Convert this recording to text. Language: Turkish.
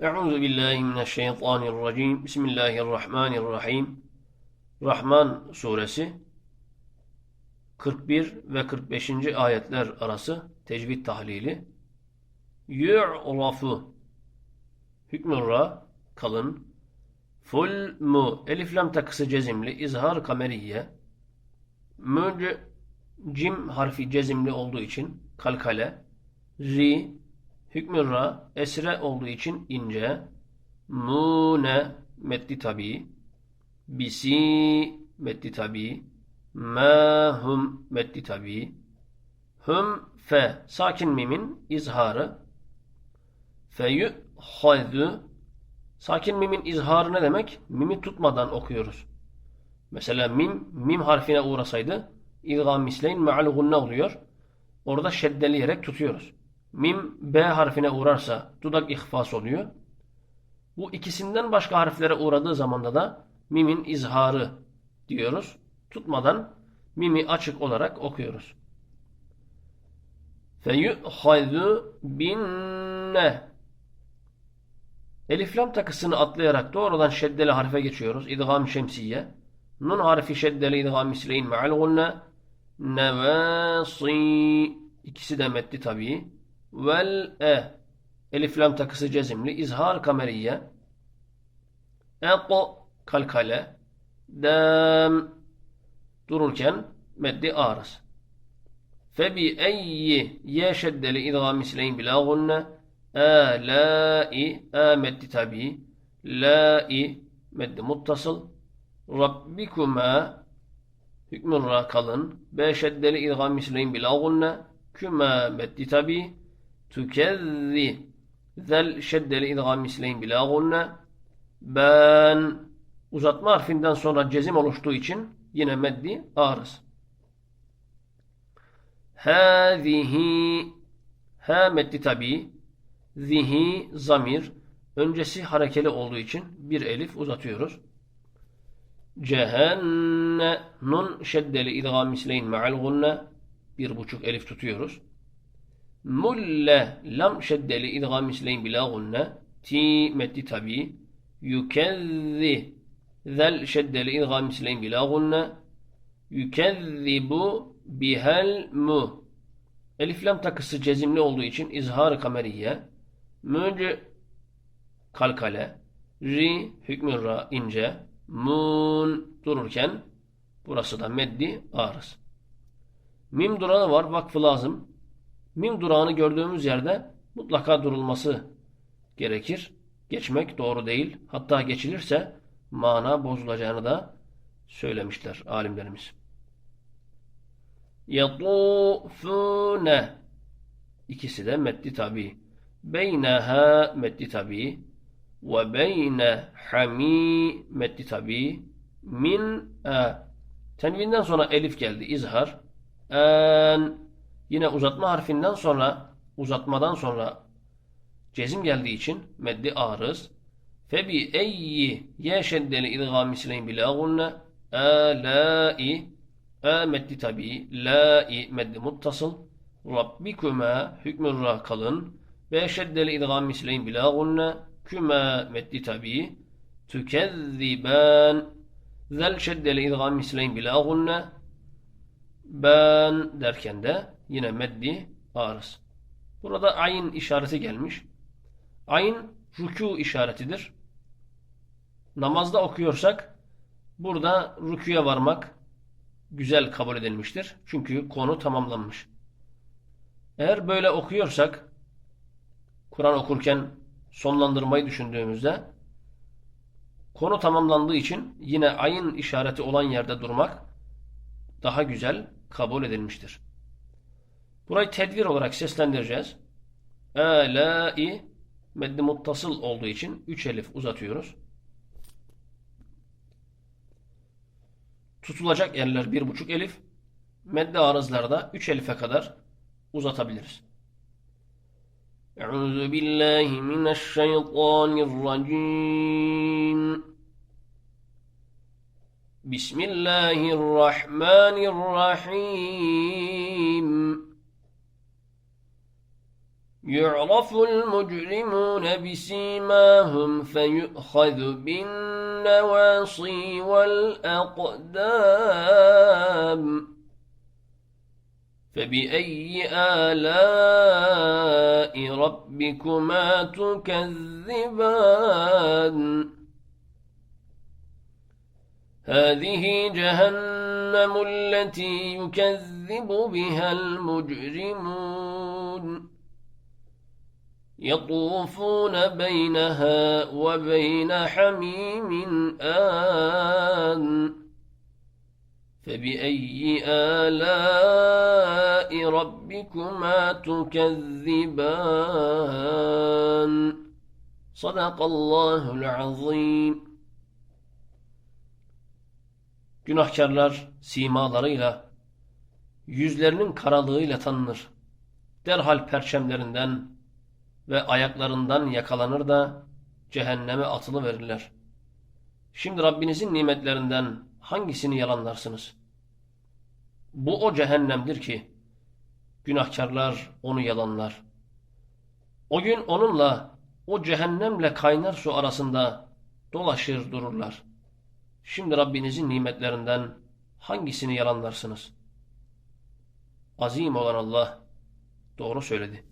Euzu billahi mineşşeytanirracim. Bismillahirrahmanirrahim. Rahman suresi 41 ve 45. ayetler arası tecvid tahlili. Yu'rafu Hükmü ra kalın. Ful mu elif lam takısı cezimli izhar kameriye. Müc cim harfi cezimli olduğu için kalkale. Ri hükmü ra esre olduğu için ince. Mune meddi tabi. Bisi meddi tabi. Ma hum meddi tabi. Hum fe sakin mimin izharı. Feyü haydu sakin mimin izharı ne demek? Mimi tutmadan okuyoruz. Mesela mim mim harfine uğrasaydı idgam misleyn me'al gunne oluyor. Orada şeddeleyerek tutuyoruz. Mim B harfine uğrarsa dudak ihfas oluyor. Bu ikisinden başka harflere uğradığı zamanda da mimin izharı diyoruz. Tutmadan mimi açık olarak okuyoruz. Feyu'haydu binne Elif lam takısını atlayarak doğrudan şeddeli harfe geçiyoruz. İdgam şemsiye. Nun harfi şeddeli idgam misleyin me'al gunne. Nevasi. İkisi de metli tabii. Vel e. Elif lam takısı cezimli. İzhar kameriye. Eqo kalkale. Dem. Dururken meddi arız. Febi eyyi. Ye şeddeli idgam misleyin bila gunne. Âlâi, â meddi tabi, lâi, meddi muttasıl, Rabbikuma, hükmün ra kalın, B şeddeli idgam misleyin bil gunne, küme meddi tabi, tükezzi, zel şeddeli idgam misleyin bil gunne, ben, uzatma harfinden sonra cezim oluştuğu için yine meddi arız. Hâzihi, ha meddi tabi, zihi zamir öncesi harekeli olduğu için bir elif uzatıyoruz. Cehenne nun şeddeli idgam misleyin me'al gunne bir buçuk elif tutuyoruz. Mulle lam şeddeli idgam misleyin bila gunne. Ti metti tabi. Yükezzi zel şeddeli idgam misleyin bila gunne. Yükezzibu bihel mu. Elif lam takısı cezimli olduğu için izhar kameriye Müc kalkale, ri hükmü ra ince, mun dururken burası da meddi arız. Mim durağı var vakfı lazım. Mim durağını gördüğümüz yerde mutlaka durulması gerekir. Geçmek doğru değil. Hatta geçilirse mana bozulacağını da söylemişler alimlerimiz. Yatufune ikisi de meddi tabi. Beyneha meddi tabi ve beyne hami meddi tabi min e tenvinden sonra elif geldi izhar en yine uzatma harfinden sonra uzatmadan sonra cezim geldiği için meddi arız. Febi eyyi ye şeddeli idgam misleyin bila gunne alai a meddi tabi lai meddi muttasıl. Rabbikuma hükmü ra ve şeddeli idgam misleyin bila gunne küme meddi tabi tükezziben. Zel şeddeli idgam misleyin bila gunne ben derken de yine meddi arız. Burada ayin işareti gelmiş. Ayin rükû işaretidir. Namazda okuyorsak burada rüküye varmak güzel kabul edilmiştir. Çünkü konu tamamlanmış. Eğer böyle okuyorsak Kur'an okurken sonlandırmayı düşündüğümüzde konu tamamlandığı için yine ayın işareti olan yerde durmak daha güzel kabul edilmiştir. Burayı tedvir olarak seslendireceğiz. Elâ'i medni muttasıl olduğu için 3 elif uzatıyoruz. Tutulacak yerler 1,5 elif. Medde arızlarda 3 elife kadar uzatabiliriz. Euzu billahi mineşşeytanirracim. Bismillahirrahmanirrahim. يعرف المجرمون بسيماهم فيؤخذ بالنواصي والأقدام. فبأي آلاء ربكما تكذبان؟ هذه جهنم التي يكذب بها المجرمون. يطوفون بينها وبين حميم آن فبأي آلاء ربكما تكذبان صدق الله العظيم Günahkarlar simalarıyla, yüzlerinin karalığıyla tanınır. Derhal perçemlerinden ve ayaklarından yakalanır da cehenneme atılı verirler. Şimdi Rabbinizin nimetlerinden hangisini yalanlarsınız? Bu o cehennemdir ki günahkarlar onu yalanlar. O gün onunla o cehennemle kaynar su arasında dolaşır dururlar. Şimdi Rabbinizin nimetlerinden hangisini yalanlarsınız? Azim olan Allah doğru söyledi.